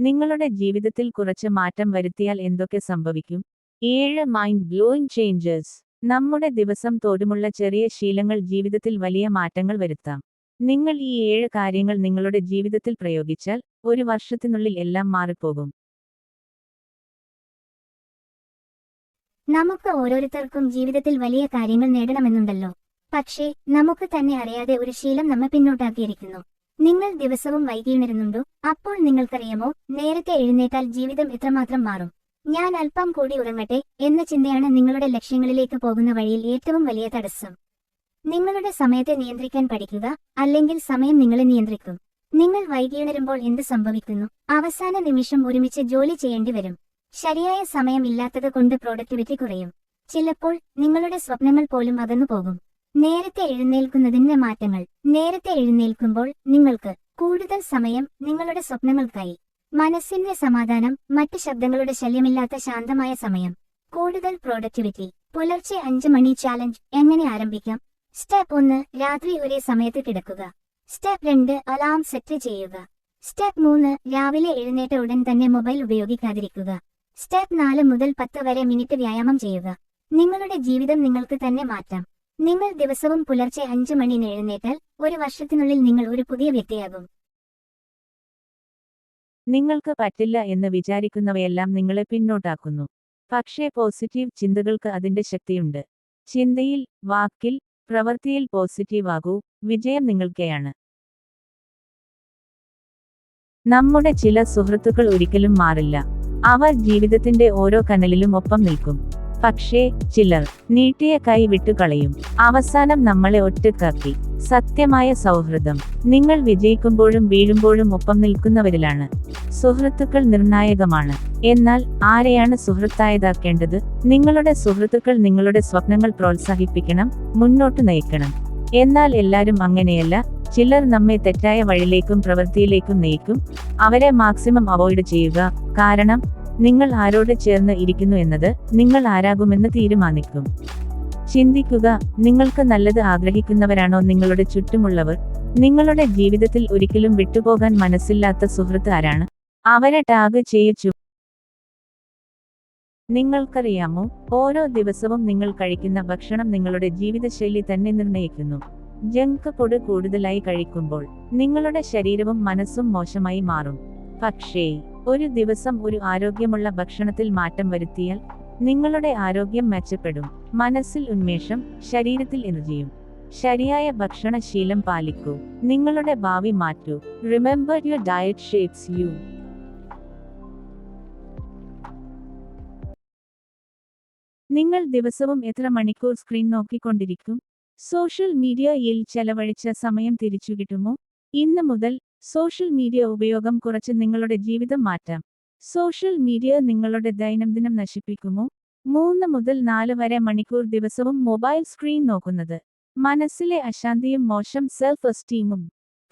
നിങ്ങളുടെ ജീവിതത്തിൽ കുറച്ച് മാറ്റം വരുത്തിയാൽ എന്തൊക്കെ സംഭവിക്കും? ഏഴ് മൈൻഡ് ബ്ലോയിങ് ചേഞ്ചസ് നമ്മുടെ ദിവസം തോടുമുള്ള ചെറിയ ശീലങ്ങൾ ജീവിതത്തിൽ വലിയ മാറ്റങ്ങൾ വരുത്താം. നിങ്ങൾ ഈ ഏഴ് കാര്യങ്ങൾ നിങ്ങളുടെ ജീവിതത്തിൽ പ്രയോഗിച്ചാൽ ഒരു വർഷത്തിനുള്ളിൽ എല്ലാം മാറിപ്പോകും. നമുക്ക് ഓരോരുത്തർക്കും ജീവിതത്തിൽ വലിയ കാര്യങ്ങൾ നേടണമെന്നുണ്ടല്ലോ. പക്ഷേ നമുക്ക് തന്നെ അറിയാതെ ഒരു ശീലം നമ്മെ പിന്നോട്ടാക്കിയിരിക്കുന്നു. നിങ്ങൾ ദിവസവും വൈകിയുണരുന്നുണ്ടോ അപ്പോൾ നിങ്ങൾക്കറിയാമോ നേരത്തെ എഴുന്നേറ്റാൽ ജീവിതം എത്രമാത്രം മാറും? ഞാൻ അല്പം കൂടി ഉറങ്ങട്ടെ എന്ന ചിന്തയാണ് നിങ്ങളുടെ ലക്ഷ്യങ്ങളിലേക്ക് പോകുന്ന വഴിയിൽ ഏറ്റവും വലിയ തടസ്സം. നിങ്ങളുടെ സമയത്തെ നിയന്ത്രിക്കാൻ പഠിക്കുക അല്ലെങ്കിൽ സമയം നിങ്ങളെ നിയന്ത്രിക്കും. നിങ്ങൾ വൈകിയുണരുമ്പോൾ എന്ത് സംഭവിക്കുന്നു? അവസാന നിമിഷം ഒരുമിച്ച് ജോലി ചെയ്യേണ്ടി വരും. ശരിയായ സമയം ഇല്ലാത്തത് കൊണ്ട് പ്രൊഡക്ടിവിറ്റി കുറയും. ചിലപ്പോൾ നിങ്ങളുടെ സ്വപ്നങ്ങൾ പോലും അകന്നു പോകും നേരത്തെ എഴുന്നേൽക്കുന്നതിന്റെ മാറ്റങ്ങൾ. നേരത്തെ എഴുന്നേൽക്കുമ്പോൾ നിങ്ങൾക്ക് കൂടുതൽ സമയം നിങ്ങളുടെ സ്വപ്നങ്ങൾക്കായി. മനസ്സിന്റെ സമാധാനം മറ്റു ശബ്ദങ്ങളുടെ ശല്യമില്ലാത്ത ശാന്തമായ സമയം. കൂടുതൽ പ്രൊഡക്ടിവിറ്റി പുലർച്ചെ അഞ്ച് മണി ചാലഞ്ച് എങ്ങനെ ആരംഭിക്കാം? സ്റ്റെപ്പ് ഒന്ന് രാത്രി ഒരേ സമയത്ത് കിടക്കുക. സ്റ്റെപ്പ് രണ്ട് അലാം സെറ്റ് ചെയ്യുക. സ്റ്റെപ്പ് മൂന്ന് രാവിലെ എഴുന്നേറ്റ ഉടൻ തന്നെ മൊബൈൽ ഉപയോഗിക്കാതിരിക്കുക. സ്റ്റെപ്പ് നാല് മുതൽ പത്ത് വരെ മിനിറ്റ് വ്യായാമം ചെയ്യുക. നിങ്ങളുടെ ജീവിതം നിങ്ങൾക്ക് തന്നെ മാറ്റാം. നിങ്ങൾ ദിവസവും പുലർച്ചെ അഞ്ചു മണിന് എഴുന്നേറ്റാൽ ഒരു വർഷത്തിനുള്ളിൽ നിങ്ങൾ ഒരു പുതിയ വ്യക്തിയാകും. നിങ്ങൾക്ക് പറ്റില്ല എന്ന് വിചാരിക്കുന്നവയെല്ലാം നിങ്ങളെ പിന്നോട്ടാക്കുന്നു. പക്ഷേ പോസിറ്റീവ് ചിന്തകൾക്ക് അതിന്റെ ശക്തിയുണ്ട്. ചിന്തയിൽ വാക്കിൽ പ്രവൃത്തിയിൽ പോസിറ്റീവ് ആകൂ വിജയം നിങ്ങൾക്കെയാണ്. നമ്മുടെ ചില സുഹൃത്തുക്കൾ ഒരിക്കലും മാറില്ല. അവർ ജീവിതത്തിന്റെ ഓരോ കനലിലും ഒപ്പം നിൽക്കും. പക്ഷേ ചിലർ നീട്ടിയ കൈ വിട്ടുകളയും അവസാനം നമ്മളെ ഒറ്റക്കാക്കി. സത്യമായ സൗഹൃദം. നിങ്ങൾ വിജയിക്കുമ്പോഴും വീഴുമ്പോഴും ഒപ്പം നിൽക്കുന്നവരിലാണ്. സുഹൃത്തുക്കൾ നിർണായകമാണ്. എന്നാൽ ആരെയാണ് സുഹൃത്തായതാക്കേണ്ടത്? നിങ്ങളുടെ സുഹൃത്തുക്കൾ നിങ്ങളുടെ സ്വപ്നങ്ങൾ പ്രോത്സാഹിപ്പിക്കണം മുന്നോട്ട് നയിക്കണം. എന്നാൽ എല്ലാരും അങ്ങനെയല്ല. ചിലർ നമ്മെ തെറ്റായ വഴിയിലേക്കും പ്രവൃത്തിയിലേക്കും നയിക്കും. അവരെ മാക്സിമം അവോയ്ഡ് ചെയ്യുക. കാരണം നിങ്ങൾ ആരോട് ചേർന്ന് ഇരിക്കുന്നു എന്നത് നിങ്ങൾ ആരാകുമെന്ന് തീരുമാനിക്കും. ചിന്തിക്കുക നിങ്ങൾക്ക് നല്ലത് ആഗ്രഹിക്കുന്നവരാണോ നിങ്ങളുടെ ചുറ്റുമുള്ളവർ? നിങ്ങളുടെ ജീവിതത്തിൽ ഒരിക്കലും വിട്ടുപോകാൻ മനസ്സില്ലാത്ത സുഹൃത്ത് ആരാണ്? അവരെ ടാഗ് ചെയ്യിച്ചു. നിങ്ങൾക്കറിയാമോ ഓരോ ദിവസവും നിങ്ങൾ കഴിക്കുന്ന ഭക്ഷണം നിങ്ങളുടെ ജീവിതശൈലി തന്നെ നിർണയിക്കുന്നു ജങ്ക് ഫുഡ് കൂടുതലായി കഴിക്കുമ്പോൾ നിങ്ങളുടെ ശരീരവും മനസ്സും മോശമായി മാറും. പക്ഷേ ഒരു ദിവസം ഒരു ആരോഗ്യമുള്ള ഭക്ഷണത്തിൽ മാറ്റം വരുത്തിയാൽ നിങ്ങളുടെ ആരോഗ്യം മെച്ചപ്പെടും. മനസ്സിൽ ഉന്മേഷം ശരീരത്തിൽ എനർജിയും. ശരിയായ ഭക്ഷണശീലം പാലിക്കൂ. നിങ്ങളുടെ ഭാവി മാറ്റൂ. Remember your diet shapes you നിങ്ങൾ ദിവസവും എത്ര മണിക്കൂർ സ്ക്രീൻ നോക്കിക്കൊണ്ടിരിക്കും? സോഷ്യൽ മീഡിയയിൽ ചെലവഴിച്ച സമയം തിരിച്ചു കിട്ടുമോ? ഇന്ന് മുതൽ സോഷ്യൽ മീഡിയ ഉപയോഗം കുറച്ച് നിങ്ങളുടെ ജീവിതം മാറ്റാം. സോഷ്യൽ മീഡിയ നിങ്ങളുടെ ദൈനംദിനം നശിപ്പിക്കുമോ? മൂന്ന് മുതൽ നാല് വരെ മണിക്കൂർ ദിവസവും മൊബൈൽ സ്ക്രീൻ നോക്കുന്നത്. മനസ്സിലെ അശാന്തിയും മോശം സെൽഫ് എസ്റ്റീമും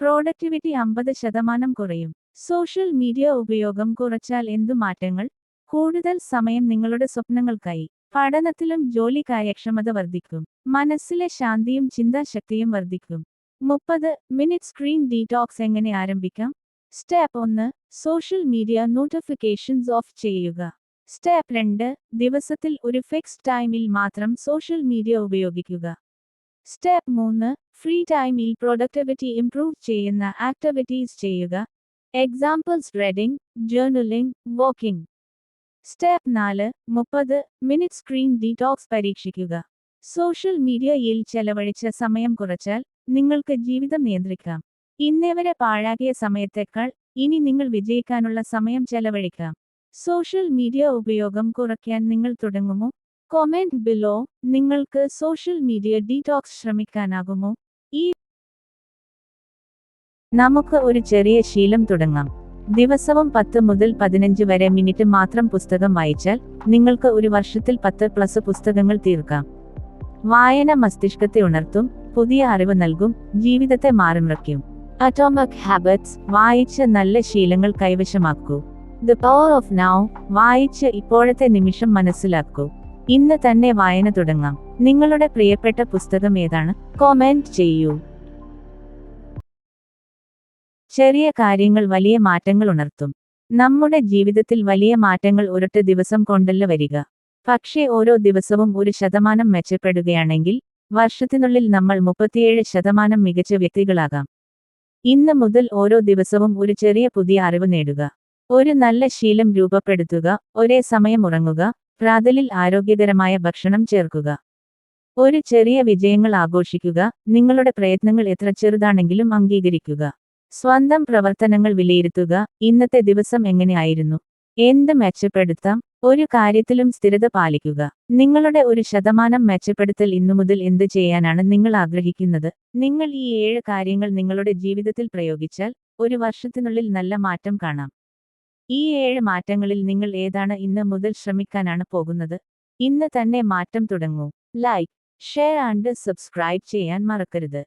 പ്രോഡക്ടിവിറ്റി അമ്പത് ശതമാനം കുറയും. സോഷ്യൽ മീഡിയ ഉപയോഗം കുറച്ചാൽ എന്തു മാറ്റങ്ങൾ? കൂടുതൽ സമയം നിങ്ങളുടെ സ്വപ്നങ്ങൾക്കായി. പഠനത്തിലും ജോലി കാര്യക്ഷമത വർദ്ധിക്കും. മനസ്സിലെ ശാന്തിയും ചിന്താശക്തിയും വർദ്ധിക്കും. മുപ്പത് മിനിറ്റ് സ്ക്രീൻ ഡീടോക്സ് എങ്ങനെ ആരംഭിക്കാം? സ്റ്റെപ്പ് ഒന്ന് സോഷ്യൽ മീഡിയ നോട്ടിഫിക്കേഷൻസ് ഓഫ് ചെയ്യുക. സ്റ്റെപ്പ് രണ്ട് ദിവസത്തിൽ ഒരു ഫിക്സ് ടൈമിൽ മാത്രം സോഷ്യൽ മീഡിയ ഉപയോഗിക്കുക. സ്റ്റെപ്പ് മൂന്ന് ഫ്രീ ടൈമിൽ പ്രൊഡക്ടിവിറ്റി ഇംപ്രൂവ് ചെയ്യുന്ന ആക്ടിവിറ്റീസ് ചെയ്യുക. Examples reading journaling walking. Step നാല് മുപ്പത് മിനിറ്റ് സ്ക്രീൻ ഡീടോക്സ് പരീക്ഷിക്കുക. സോഷ്യൽ മീഡിയയിൽ ചെലവഴിച്ച സമയം കുറച്ചാൽ നിങ്ങൾക്ക് ജീവിതം നിയന്ത്രിക്കാം. ഇന്നേവരെ പാഴാക്കിയ സമയത്തേക്കാൾ ഇനി നിങ്ങൾ വിജയിക്കാനുള്ള സമയം ചെലവഴിക്കാം. സോഷ്യൽ മീഡിയ ഉപയോഗം കുറയ്ക്കാൻ നിങ്ങൾ തുടങ്ങുമോ? കൊമെന്റ് ബിലോ നിങ്ങൾക്ക് സോഷ്യൽ മീഡിയ ഡീടോക്സ് ശ്രമിക്കാനാകുമോ? ഈ നമുക്ക് ഒരു ചെറിയ ശീലം തുടങ്ങാം. ദിവസവും പത്ത് മുതൽ പതിനഞ്ച് വരെ മിനിറ്റ് മാത്രം പുസ്തകം വായിച്ചാൽ നിങ്ങൾക്ക് ഒരു വർഷത്തിൽ പത്ത് പ്ലസ് പുസ്തകങ്ങൾ തീർക്കാം. വായന മസ്തിഷ്കത്തെ ഉണർത്തും പുതിയ അറിവ് നൽകും ജീവിതത്തെ മാറിമറിക്കും അറ്റോമിക് ഹാബിറ്റ്സ് വായിച്ച് നല്ല ശീലങ്ങൾ കൈവശമാക്കൂ. ദ പവർ ഓഫ് നൗ വായിച്ച് ഇപ്പോഴത്തെ നിമിഷം മനസ്സിലാക്കൂ. ഇന്ന് തന്നെ വായന തുടങ്ങാം. നിങ്ങളുടെ പ്രിയപ്പെട്ട പുസ്തകം ഏതാണ്? കോമെന്റ് ചെയ്യൂ. ചെറിയ കാര്യങ്ങൾ വലിയ മാറ്റങ്ങൾ ഉണർത്തും. നമ്മുടെ ജീവിതത്തിൽ വലിയ മാറ്റങ്ങൾ ഒരൊറ്റ ദിവസം കൊണ്ടല്ല വരിക. പക്ഷേ ഓരോ ദിവസവും ഒരു ശതമാനം മെച്ചപ്പെടുകയാണെങ്കിൽ വർഷത്തിനുള്ളിൽ നമ്മൾ മുപ്പത്തിയേഴ് ശതമാനം മികച്ച വ്യക്തികളാകാം. ഇന്ന് മുതൽ ഓരോ ദിവസവും ഒരു ചെറിയ പുതിയ അറിവ് നേടുക. ഒരു നല്ല ശീലം രൂപപ്പെടുത്തുക ഒരേ സമയം ഉറങ്ങുക പ്രാതലിൽ ആരോഗ്യകരമായ ഭക്ഷണം ചേർക്കുക. ഒരു ചെറിയ വിജയങ്ങൾ ആഘോഷിക്കുക നിങ്ങളുടെ പ്രയത്നങ്ങൾ എത്ര ചെറുതാണെങ്കിലും അംഗീകരിക്കുക. സ്വന്തം പ്രവർത്തനങ്ങൾ വിലയിരുത്തുക ഇന്നത്തെ ദിവസം എങ്ങനെയായിരുന്നു എന്ത് മെച്ചപ്പെടുത്താം? ഒരു കാര്യത്തിലും സ്ഥിരത പാലിക്കുക. നിങ്ങളുടെ ഒരു ശതമാനം മെച്ചപ്പെടുത്തൽ ഇന്നു മുതൽ എന്ത് ചെയ്യാനാണ് നിങ്ങൾ ആഗ്രഹിക്കുന്നത്? നിങ്ങൾ ഈ ഏഴ് കാര്യങ്ങൾ നിങ്ങളുടെ ജീവിതത്തിൽ പ്രയോഗിച്ചാൽ ഒരു വർഷത്തിനുള്ളിൽ നല്ല മാറ്റം കാണാം. ഈ ഏഴ് മാറ്റങ്ങളിൽ നിങ്ങൾ ഏതാണ് ഇന്ന് മുതൽ ശ്രമിക്കാനാണ് പോകുന്നത്? ഇന്ന് തന്നെ മാറ്റം തുടങ്ങൂ. ലൈക്ക് ഷെയർ ആൻഡ് സബ്സ്ക്രൈബ് ചെയ്യാൻ മറക്കരുത്.